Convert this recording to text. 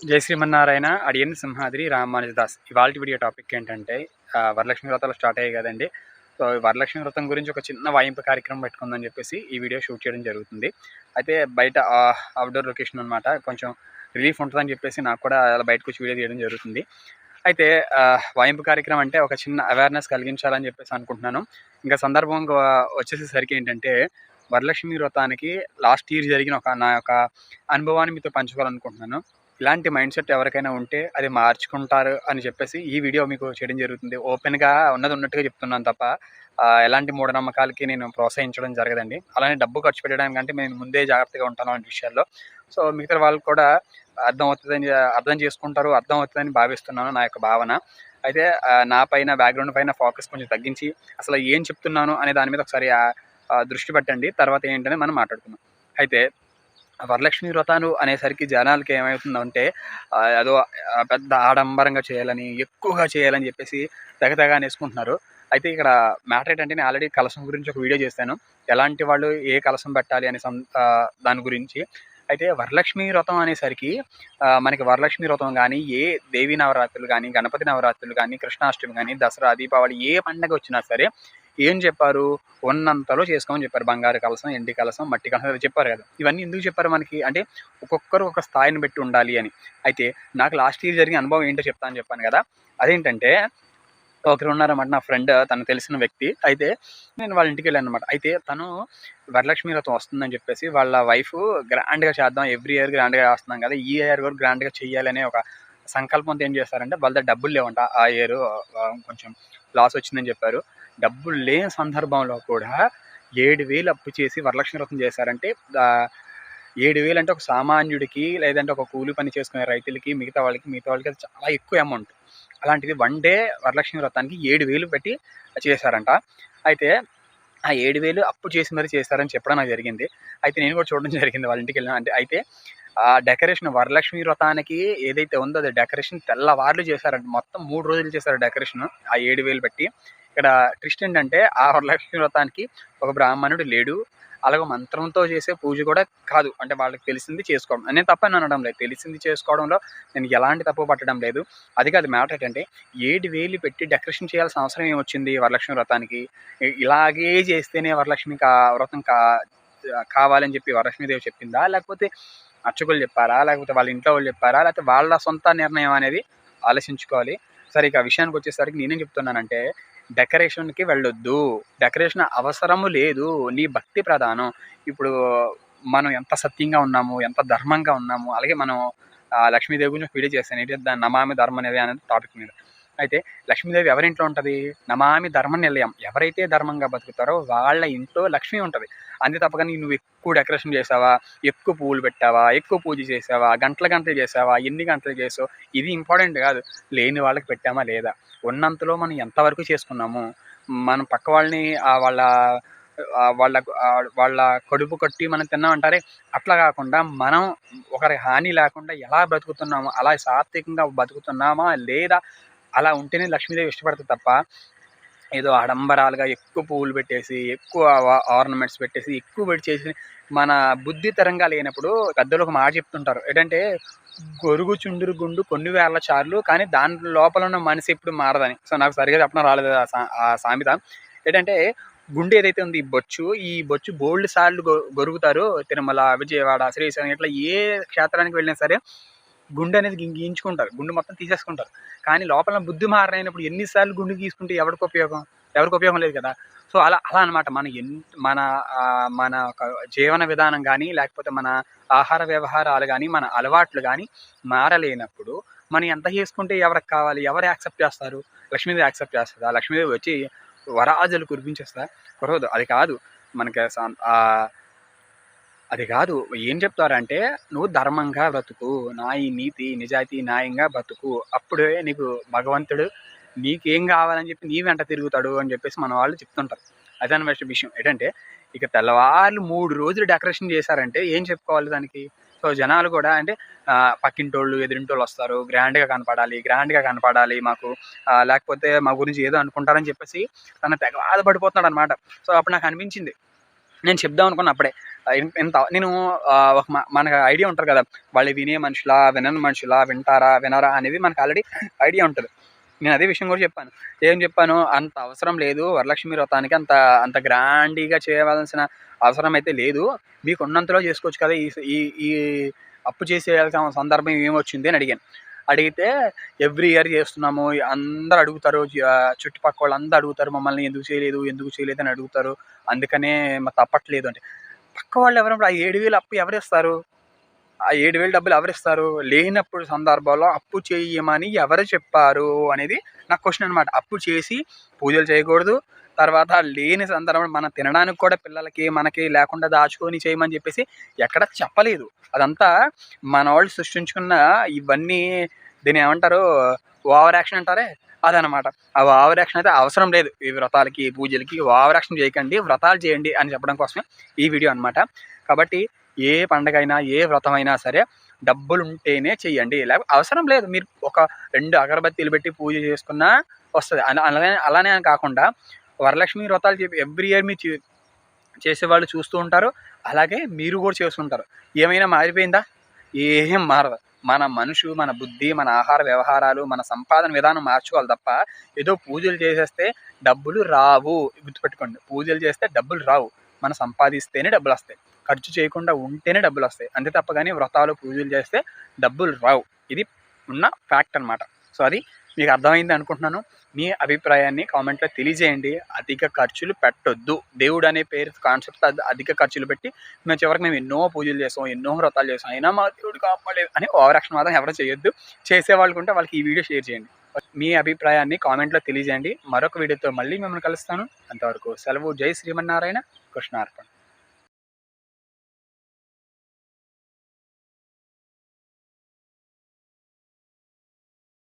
జై శ్రీమన్నారాయణ అడియన్ సింహాద్రి రామానుజదాస్ ఇవాళ వీడియో టాపిక్ ఏంటంటే వరలక్ష్మి వ్రతాలు స్టార్ట్ అయ్యాయి కదండి. సో వరలక్ష్మి వ్రతం గురించి ఒక చిన్న వాయింపు కార్యక్రమం పెట్టుకుందని చెప్పేసి ఈ వీడియో షూట్ చేయడం జరుగుతుంది. అయితే బయట అవుట్డోర్ లొకేషన్ అనమాట కొంచెం రిలీఫ్ ఉంటుందని చెప్పేసి నాకు కూడా అలా బయటకు వచ్చి వీడియో తీయడం జరుగుతుంది. అయితే వాయింపు కార్యక్రమం అంటే ఒక చిన్న అవేర్నెస్ కలిగించాలని చెప్పేసి అనుకుంటున్నాను. ఇంకా సందర్భం వచ్చేసేసరికి ఏంటంటే వరలక్ష్మి వ్రతానికి లాస్ట్ ఇయర్ జరిగిన ఒక నా యొక్క అనుభవాన్ని మీతో పంచుకోవాలనుకుంటున్నాను. ఇలాంటి మైండ్ సెట్ ఎవరికైనా ఉంటే అది మార్చుకుంటారు అని చెప్పేసి ఈ వీడియో మీకు చేయడం జరుగుతుంది. ఓపెన్గా ఉన్నది ఉన్నట్టుగా చెప్తున్నాను తప్ప ఎలాంటి మూఢనమ్మకాలకి నేను ప్రోత్సహించడం జరగదండి. అలానే డబ్బు ఖర్చు పెట్టడానికంటే నేను ముందే జాగ్రత్తగా ఉంటాను అలాంటి విషయాల్లో. సో మిగతా వాళ్ళు కూడా అర్థం అవుతుందని అర్థం చేసుకుంటారు అర్థం అవుతుందని భావిస్తున్నాను నా యొక్క భావన. అయితే నా పైన బ్యాక్గ్రౌండ్ పైన ఫోకస్ కొంచెం తగ్గించి అసలు ఏం చెప్తున్నాను అనే దాని మీద ఒకసారి దృష్టి పెట్టండి. తర్వాత ఏంటని మనం మాట్లాడుకుందాం. అయితే వరలక్ష్మి వ్రతాలు అనేసరికి జనాలకి ఏమవుతుందంటే అదో పెద్ద ఆడంబరంగా చేయాలని ఎక్కువగా చేయాలని చెప్పేసి తెగ తెగ అనేసుకుంటున్నారు. అయితే ఇక్కడ మ్యాటర్ ఏంటంటే నేను ఆల్రెడీ కలసం గురించి ఒక వీడియో చేశాను. ఎలాంటి వాళ్ళు ఏ కలసం పెట్టాలి అనే సం దాని గురించి. అయితే వరలక్ష్మి వ్రతం అనేసరికి మనకి వరలక్ష్మి వ్రతం కానీ ఏ దేవి నవరాత్రులు కానీ గణపతి నవరాత్రులు కానీ కృష్ణాష్టమి కానీ దసరా దీపావళి ఏ పండగ వచ్చినా సరే ఏం చెప్పారు? ఉన్నంతలో చేసుకోమని చెప్పారు. బంగారు కలసం ఎండి కలసం మట్టి కలసం చెప్పారు కదా. ఇవన్నీ ఎందుకు చెప్పారు మనకి? అంటే ఒక్కొక్కరు ఒక స్థాయిని పెట్టి ఉండాలి అని. అయితే నాకు లాస్ట్ ఇయర్ జరిగిన అనుభవం ఏంటో చెప్తాను చెప్పాను కదా. అదేంటంటే ఒకరు ఉన్నారన్నమాట నా ఫ్రెండ్ తను తెలిసిన వ్యక్తి. అయితే నేను వాళ్ళ ఇంటికి వెళ్ళాను అనమాట అయితే తను వరలక్ష్మి వ్రతం వస్తుందని చెప్పేసి వాళ్ళ వైఫ్ గ్రాండ్గా చేద్దాం ఎవ్రీ ఇయర్ గ్రాండ్గా చేస్తున్నాం కదా. ఈ ఇయర్ కూడా గ్రాండ్గా చెయ్యాలనే ఒక సంకల్పంతో ఏం చేస్తారంటే వాళ్ళ డబ్బులు లేవంట. ఆ ఇయర్ కొంచెం లాస్ వచ్చిందని చెప్పారు. డబ్బులు లేని సందర్భంలో కూడా ఏడు వేలు అప్పు చేసి వరలక్ష్మి వ్రతం చేశారంటే ఏడు వేలు అంటే ఒక సామాన్యుడికి లేదంటే ఒక కూలి పని చేసుకునే రైతులకి మిగతా వాళ్ళకి మిగతా వాళ్ళకి అది చాలా ఎక్కువ అమౌంట్. అలాంటిది వన్ డే వరలక్ష్మి వ్రతానికి ఏడు వేలు పెట్టి చేశారంట. అయితే ఆ ఏడు వేలు అప్పు చేసి మరి చేశారని చెప్పడం నాకు జరిగింది. అయితే నేను కూడా చూడడం జరిగింది వాళ్ళ ఇంటికి వెళ్ళిన అంటే అయితే ఆ డెకరేషన్ వరలక్ష్మి వ్రతానికి ఏదైతే ఉందో అది డెకరేషన్ తెల్లవార్లు చేశారంట. మొత్తం మూడు రోజులు చేశారు డెకరేషన్ ఆ ఏడు వేలు పెట్టి. ఇక్కడ ట్విస్ట్ ఏంటంటే ఆ వరలక్ష్మి వ్రతానికి ఒక బ్రాహ్మణుడు లేడు. అలాగే మంత్రంతో చేసే పూజ కూడా కాదు. అంటే వాళ్ళకి తెలిసింది చేసుకోవడం. నేను తప్పని అనడం లేదు. తెలిసింది చేసుకోవడంలో నేను ఎలాంటి తప్పు పట్టడం లేదు. అది కాదు మ్యాటర్ ఏంటంటే ఏడు వేలు పెట్టి డెకరేషన్ చేయాల్సిన అవసరం ఏమొచ్చింది వరలక్ష్మి వ్రతానికి? ఇలాగే చేస్తేనే వరలక్ష్మి కా వ్రతం కా కావాలని చెప్పి వరలక్ష్మీదేవి చెప్పిందా? లేకపోతే అర్చకులు చెప్పారా? లేకపోతే వాళ్ళ ఇంట్లో వాళ్ళు చెప్పారా? లేకపోతే వాళ్ళ సొంత నిర్ణయం అనేది ఆలోచించుకోవాలి. సరే ఇక విషయానికి వచ్చేసరికి నేనేం చెప్తున్నానంటే డెకరేషన్కి వెళ్ళొద్దు. డెకరేషన్ అవసరము లేదు. నీ భక్తి ప్రధానం. ఇప్పుడు మనం ఎంత సత్యంగా ఉన్నాము ఎంత ధర్మంగా ఉన్నాము అలాగే మనం లక్ష్మీదేవి గురించి వీడియో చేస్తాను ఏంటి? దాని నమామి ధర్మం అనేది అనేది టాపిక్ మీద. అయితే లక్ష్మీదేవి ఎవరింట్లో ఉంటుంది? నమామి ధర్మ నిలయం. ఎవరైతే ధర్మంగా బతుకుతారో వాళ్ళ ఇంట్లో లక్ష్మి ఉంటుంది. అంతే తప్పకని నువ్వు ఎక్కువ డెకరేషన్ చేసావా? ఎక్కువ పువ్వులు పెట్టావా? ఎక్కువ పూజ చేసావా? గంటల గంటలు చేసావా? ఎన్ని గంటలు చేసావు? ఇది ఇంపార్టెంట్ కాదు. లేని వాళ్ళకి పెట్టామా లేదా? ఉన్నంతలో మనం ఎంతవరకు చేసుకున్నాము? మనం పక్క వాళ్ళని వాళ్ళ వాళ్ళ వాళ్ళ కడుపు కట్టి మనం తిన్నామంటారే? అట్లా కాకుండా మనం ఒకరి హాని లేకుండా ఎలా బ్రతుకుతున్నామో? అలా సాత్వికంగా బతుకుతున్నామా లేదా? అలా ఉంటేనే లక్ష్మీదేవి ఇష్టపడుతుంది తప్ప ఏదో ఆడంబరాలుగా ఎక్కువ పువ్వులు పెట్టేసి ఎక్కువ ఆర్నమెంట్స్ పెట్టేసి ఎక్కువ పెట్టి చేసి మన బుద్ధి తరంగా లేనప్పుడు పెద్దలు ఒక మాట చెప్తుంటారు. ఏంటంటే గొరుగు చుండురు గుండు కొన్ని వేల చార్లు కానీ దాని లోపల ఉన్న మనిషి ఎప్పుడు మారదని. సో నాకు సరిగా చెప్పడం రాలేదు ఆ సామెత. ఏంటంటే గుండె ఏదైతే ఉంది ఈ బొచ్చు ఈ బొచ్చు బోల్డ్ సార్లు గొ- గొరుగుతారు తిరుమల విజయవాడ శ్రీశైలం ఇట్లా ఏ క్షేత్రానికి వెళ్ళినా సరే గుండె అనేది గి- గీయించుకుంటారు. గుండె మొత్తం తీసేసుకుంటారు. కానీ లోపల బుద్ధి మారైనప్పుడు ఎన్నిసార్లు గుండె గీసుకుంటే ఎవరికి ఉపయోగం? ఎవరికి ఉపయోగం లేదు కదా? సో అలా అలా అనమాట మన ఎన్ మన మన ఒక జీవన విధానం కానీ లేకపోతే మన ఆహార వ్యవహారాలు కానీ మన అలవాట్లు కానీ మారలేనప్పుడు మనం ఎంత చేసుకుంటే ఎవరికి కావాలి? ఎవరు యాక్సెప్ట్ చేస్తారు? లక్ష్మీదేవి యాక్సెప్ట్ చేస్తుందా? లక్ష్మీదేవి వచ్చి వరాజులు కురిపించేస్తా కురవదు. అది కాదు. మనకి సా- అది కాదు. ఏం చెప్తారంటే నువ్వు ధర్మంగా బ్రతుకు నాయి నీతి నిజాయితీ న్యాయంగా బ్రతుకు. అప్పుడే నీకు భగవంతుడు నీకేం కావాలని చెప్పి నీ వెంట తిరుగుతాడు అని చెప్పేసి మన వాళ్ళు చెప్తుంటారు. అదనమాట విషయం. ఏంటంటే ఇక తెల్లవార్లు మూడు రోజులు డెకరేషన్ చేశారంటే ఏం చెప్పుకోవాలి దానికి? సో జనాలు కూడా అంటే పక్కింటోళ్ళు ఎదురింటోళ్ళు వస్తారు. గ్రాండ్గా కనపడాలి గ్రాండ్గా కనపడాలి మాకు. లేకపోతే మా గురించి ఏదో అనుకుంటారని చెప్పేసి తన తెగ బాధపడిపోతున్నాడు అనమాట సో అప్పుడు నాకు అనిపించింది. నేను చెప్దాం అనుకున్న అప్పుడే ఇంత నేను ఒక మనకు ఐడియా ఉంటుంది కదా వాళ్ళు వినే మనుషులా వినని మనుషులా వింటారా వినరా అనేది మనకు ఆల్రెడీ ఐడియా ఉంటుంది. నేను అదే విషయం కూడా చెప్పాను. ఏం చెప్పాను? అంత అవసరం లేదు వరలక్ష్మి వ్రతానికి అంత అంత గ్రాండీగా చేయవలసిన అవసరం అయితే లేదు. మీకు ఉన్నంతలో చేసుకోవచ్చు కదా ఈ ఈ ఈ అప్పు చేసేయాల్సిన సందర్భం ఏమొచ్చింది అని అడిగాను. అడిగితే ఎవ్రీ ఇయర్ చేస్తున్నాము అందరు అడుగుతారు చుట్టుపక్కల వాళ్ళు అందరూ అడుగుతారు మమ్మల్ని ఎందుకు చేయలేదు ఎందుకు చేయలేదు అని అడుగుతారు. అందుకనే మా తప్పట్లేదు అంటే. పక్క వాళ్ళు ఎవరు ఆ ఏడు వేలు అప్పు ఎవరిస్తారు? ఆ ఏడు వేలు డబ్బులు ఎవరిస్తారు? లేనప్పుడు సందర్భంలో అప్పు చేయమని ఎవరు చెప్పారు అనేది నా క్వశ్చన్ అనమాట అప్పు చేసి పూజలు చేయకూడదు. తర్వాత లేని సందర్భం మనం తినడానికి కూడా పిల్లలకి మనకి లేకుండా దాచుకొని చేయమని చెప్పేసి ఎక్కడ చెప్పలేదు. అదంతా మన వాళ్ళు సృష్టించుకున్న ఇవన్నీ దీని ఏమంటారు ఓవర్ యాక్షన్ అంటారే? అదనమాట. ఆ ఓవర్ అయితే అవసరం లేదు ఈ వ్రతాలకి పూజలకి. ఓవర్ చేయకండి వ్రతాలు చేయండి అని చెప్పడం కోసమే ఈ వీడియో అనమాట కాబట్టి ఏ పండగ అయినా ఏ వ్రతం అయినా సరే డబ్బులు ఉంటేనే చెయ్యండి లేకపోతే అవసరం లేదు. మీరు ఒక రెండు అగరబత్తీలు పెట్టి పూజ చేసుకున్నా వస్తుంది. అలానే అలానే అని కాకుండా వరలక్ష్మి వ్రతాలు చెప్పి ఎవ్రీ ఇయర్ మీరు చే- చేసేవాళ్ళు చూస్తూ ఉంటారు. అలాగే మీరు కూడా చేస్తుంటారు ఏమైనా మారిపోయిందా? ఏం మారదు. మన మనుషు మన బుద్ధి మన ఆహార వ్యవహారాలు మన సంపాదన విధానం మార్చుకోవాలి తప్ప ఏదో పూజలు చేసేస్తే డబ్బులు రావు. గుర్తుపెట్టుకోండి పూజలు చేస్తే డబ్బులు రావు. మనం సంపాదిస్తేనే డబ్బులు వస్తాయి. ఖర్చు చేయకుండా ఉంటేనే డబ్బులు వస్తాయి. అంతే తప్ప కానీ వ్రతాలు పూజలు చేస్తే డబ్బులు రావు. ఇది ఉన్న ఫ్యాక్ట్ అన్నమాట. సో అది మీకు అర్థమైంది అనుకుంటున్నాను. మీ అభిప్రాయాన్ని కామెంట్లో తెలియజేయండి. అధిక ఖర్చులు పెట్టొద్దు. దేవుడు అనే పేరు కాన్సెప్ట్ అధిక ఖర్చులు పెట్టి మేము చివరికి మేము ఎన్నో పూజలు చేసాం ఎన్నో వ్రతాలు చేసాం అయినా మా దేవుడు కాపాడలేదు అని ఓవర్ యాక్షన్ మాత్రం ఎవరు చేయొద్దు. చేసే వాళ్ళకుంటే వాళ్ళకి ఈ వీడియో షేర్ చేయండి. మీ అభిప్రాయాన్ని కామెంట్లో తెలియజేయండి. మరొక వీడియోతో మళ్ళీ మిమ్మల్ని కలుస్తాను. అంతవరకు సెలవు. జై శ్రీమన్నారాయణ. కృష్ణార్పణ.